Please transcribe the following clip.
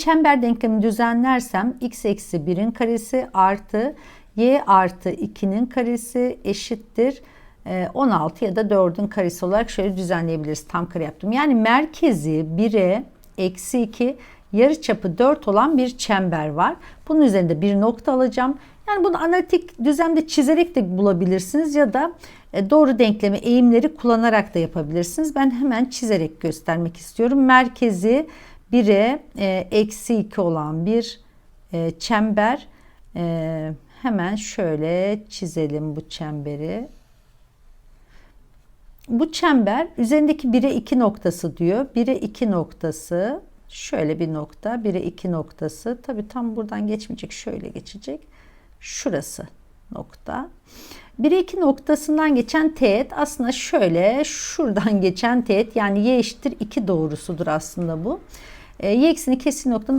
Çember denklemi düzenlersem x eksi 1'in karesi artı y artı 2'nin karesi eşittir e, 16 ya da 4'ün karesi olarak şöyle düzenleyebiliriz. Tam kare yaptım. Yani merkezi 1'e eksi 2 yarıçapı 4 olan bir çember var. Bunun üzerinde bir nokta alacağım. Yani bunu analitik düzlemde çizerek de bulabilirsiniz ya da e, doğru denklemi eğimleri kullanarak da yapabilirsiniz. Ben hemen çizerek göstermek istiyorum. Merkezi 1'e e, eksi 2 olan bir e, çember. E, hemen şöyle çizelim bu çemberi. Bu çember üzerindeki 1'e 2 noktası diyor. 1'e 2 noktası şöyle bir nokta 1'e 2 noktası tabi tam buradan geçmeyecek şöyle geçecek. Şurası nokta. 1'e 2 noktasından geçen teğet aslında şöyle şuradan geçen teğet yani y eşittir 2 doğrusudur aslında bu. E, y eksini kesin noktanın